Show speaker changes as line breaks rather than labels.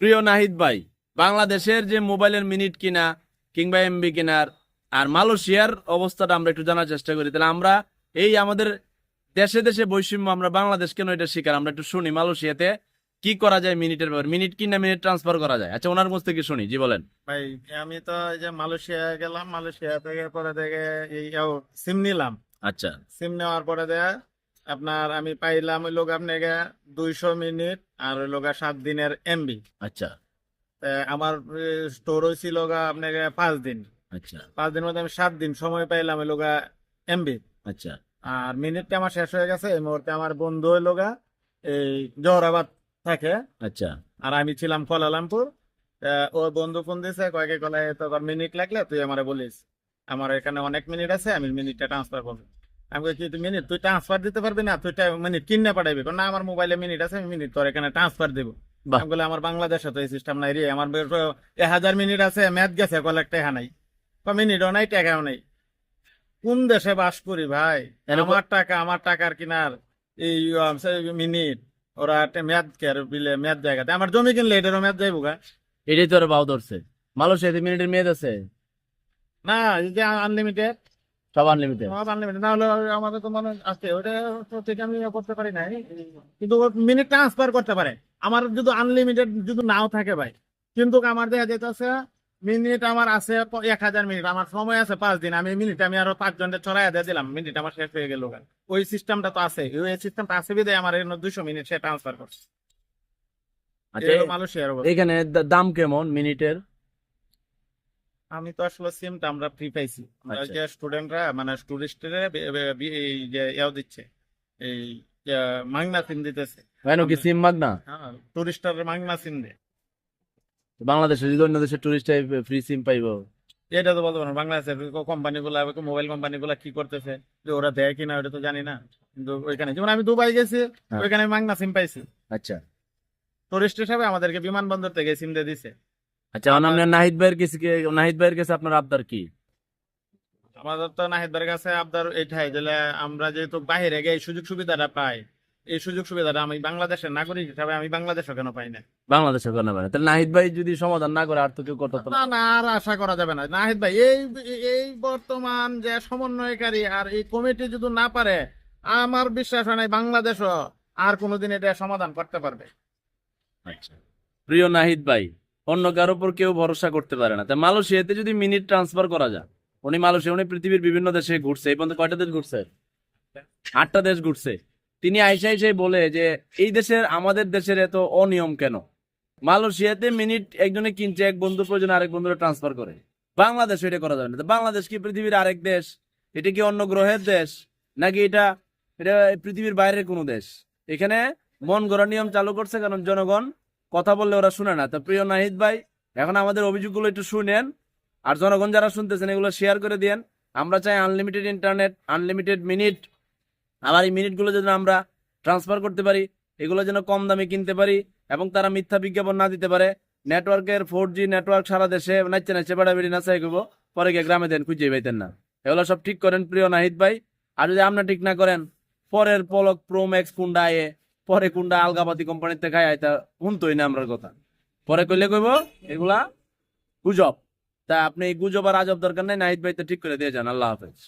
প্রিয় নাহিদ ভাই বাংলাদেশের যে মোবাইলের মিনিট কিনা কিংবা এমবি কেনার আর মালয়েশিয়ার অবস্থাটা আমরা একটু জানার চেষ্টা করি। তাহলে আমরা এই আমাদের দেশে দেশে বৈষম্য আমরা বাংলাদেশ কেন এটা শিকার? আমরা একটু শুনি মালয়েশিয়াতে কি করা যায় মিনিটের ব্যাপারে? মিনিট কিনা মিনিট ট্রান্সফার করা যায়? আচ্ছা ওনার মুখ থেকে শুনি জি বলেন।
ভাই আমি তো এই যে মালয়েশিয়া গেলাম মালয়েশিয়া থেকে পরে থেকে এই সিম নিলাম।
আচ্ছা।
সিম নেওয়ার পরে দেয়া আপনার আমি পাইলাম ওই লোক আপনাকে দুইশো মিনিট আর ওই লোক সাত দিনের এমবি
আচ্ছা।
আমার স্টোর হয়েছিল গা আপনাকে পাঁচ দিন।
আচ্ছা।
পাঁচ দিনের মধ্যে আমি সাত দিন সময় পাইলাম ওই লোকা এমবি
আচ্ছা।
আর মিনিটটা আমার শেষ হয়ে গেছে এই মুহূর্তে আমার বন্ধু হইল গা এই জহরাবাদ থাকে।
আচ্ছা।
আর আমি ছিলাম কোলালামপুর। তা ওর বন্ধু ফোন দিয়েছে কয়েকে কলায় তোর মিনিট লাগলে তুই আমারে বলিস। আমার এখানে অনেক মিনিট আছে আমি মিনিটটা ট্রান্সফার করব। আমি কি তুই মিনিট তুই ট্রান্সফার দিতে পারবি না তুই মিনিট কিনে পাঠাবি। কারণ আমার মোবাইলে মিনিট আছে আমি মিনিট তোর এখানে ট্রান্সফার দেবো। আমি বলে আমার বাংলাদেশে তো এই সিস্টেম নাই রে আমার এক হাজার মিনিট আছে ম্যাথ গেছে কল একটা টাকা নাই। মিনিটও নাই টাকাও নাই। কোন দেশে বাস করি ভাই? আমার টাকা আমার টাকার কিনার এই মিনিট ওরা ম্যাথ কেয়ার বিলে ম্যাথ জায়গাতে আমার জমি কিনলে এটারও ম্যাথ যাইবো গা।
এটাই তো ওরা বাউ ধরছে। মালয়েশিয়াতে মিনিটের মেয়াদ আছে।
না এই যে আনলিমিটেড
সব আনলিমিটেড
সব আনলিমিটেড না হলে আমাদের তো মনে আছে ওটা ঠিক আমি ইয়ে করতে পারি নাই। কিন্তু মিনিট ট্রান্সফার করতে পারে। আমার যদি আনলিমিটেড যদি নাও থাকে ভাই। কিন্তু আমার দেখা যেতেছে মিনিট আমার আছে এক হাজার মিনিট আমার সময় আছে পাঁচ দিন। আমি মিনিট আমি আরও পাঁচ জনের ছড়াই দিয়ে দিলাম। মিনিট আমার শেষ হয়ে গেল। ওই সিস্টেমটা তো আছে। ওই সিস্টেমটা আছে বিদে আমার দুশো মিনিট সে ট্রান্সফার করছে।
আচ্ছা। এখানে দাম কেমন মিনিটের
আমি তো আসলে সিমটা আমরা ফ্রি পাইছি।
আচ্ছা।
যে স্টুডেন্টরা মানে যে ইয়াও দিচ্ছে এই মাংনা সিম দিতেছে।
কেন কি সিম মাগ না
হ্যাঁ টুরিস্টার মাংনা সিম দে
বাংলাদেশে যদি অন্য দেশের টুরিস্ট ফ্রি সিম পাইবো?
এটা তো বলতে পারব বাংলাদেশের কোম্পানি গুলা মোবাইল কোম্পানি গুলা কি করতেছে? যে ওরা দেয় কিনা ওটা তো জানি না। কিন্তু ওইখানে যেমন আমি দুবাই গেছি
হ্যাঁ।
ওইখানে মাংনা সিম পাইছি।
আচ্ছা।
টুরিস্ট হিসাবে আমাদেরকে বিমানবন্দর থেকে সিম দিয়ে দিছে।
আচ্ছা আপনার নাহিদ ভাইয়ের কাছে নাহিদ ভাইয়ের কাছে আপনার আবদার কি?
আমাদের তো নাহিদের কাছে আবদার এটাই যে আমরা যেহেতু বাইরে গিয়ে সুযোগ সুবিধাটা পাই এই সুযোগ সুবিধাটা আমি বাংলাদেশের নাগরিক হিসাবে আমি বাংলাদেশও কেন পাই না?
বাংলাদেশে কেন পারে তাহলে নাহিদ ভাই যদি সমাধান না করে আর তো কেউ করতে
না। না আর আশা করা যাবে না। নাহিদ ভাই এই এই বর্তমান যে সমন্বয়কারী আর এই কমিটি যদি না পারে আমার বিশ্বাস হয় নাই বাংলাদেশও আর কোনোদিন এটা সমাধান করতে পারবে।
আচ্ছা। প্রিয় নাহিদ ভাই অন্য কারোর উপর কেউ ভরসা করতে পারে না। তাই মালয়েশিয়াতে যদি মিনিট ট্রান্সফার করা যায়, উনি মালয়েশিয়া, উনি পৃথিবীর বিভিন্ন দেশে ঘুরছে। এই পর্যন্ত কয়টা দেশ ঘুরছে? আটটা দেশ ঘুরছে। তিনি আইসা আইসাই বলে যে, এই দেশের, আমাদের দেশের এত অনিয়ম কেন? মালয়েশিয়াতে মিনিট একজনে কিনছে, এক বন্ধু প্রয়োজন আরেক বন্ধুরা ট্রান্সফার করে। বাংলাদেশ এটা করা যাবে না। বাংলাদেশ কি পৃথিবীর আরেক দেশ? এটা কি অন্য গ্রহের দেশ? নাকি এটা এটা পৃথিবীর বাইরের কোনো দেশ? এখানে মন গড়া নিয়ম চালু করছে কারণ জনগণ কথা বললে ওরা শুনে না। তো প্রিয় নাহিদ ভাই, এখন আমাদের অভিযোগগুলো একটু শুনেন। আর জনগণ যারা শুনতেছেন, এগুলো শেয়ার করে দিয়েন। আমরা চাই আনলিমিটেড ইন্টারনেট আনলিমিটেড মিনিট আবার এই মিনিটগুলো যেন আমরা ট্রান্সফার করতে পারি, এগুলো যেন কম দামে কিনতে পারি এবং তারা মিথ্যা বিজ্ঞাপন না দিতে পারে। নেটওয়ার্কের ফোর জি নেটওয়ার্ক সারা দেশে নাচছে নাচছে, বেড়াবেড়ি, নাচাই করব। পরে গিয়ে গ্রামে দেন, খুঁজে পাইতেন না। এগুলো সব ঠিক করেন প্রিয় নাহিদ ভাই। আর যদি আপনার ঠিক না করেন, পরের পলক প্রো ম্যাক্স কুন্ডা আয়ে পরে কুন্ডা আলগাবাতি কোম্পানিতে খাই আইতা শুনতোই না আমরা কথা। পরে কইলে কইব, এগুলা গুজব। তা আপনি এই গুজব আর আজব দরকার নাই, নাহিদ ভাই তো ঠিক করে দিয়ে যান, আল্লাহ হাফেজ।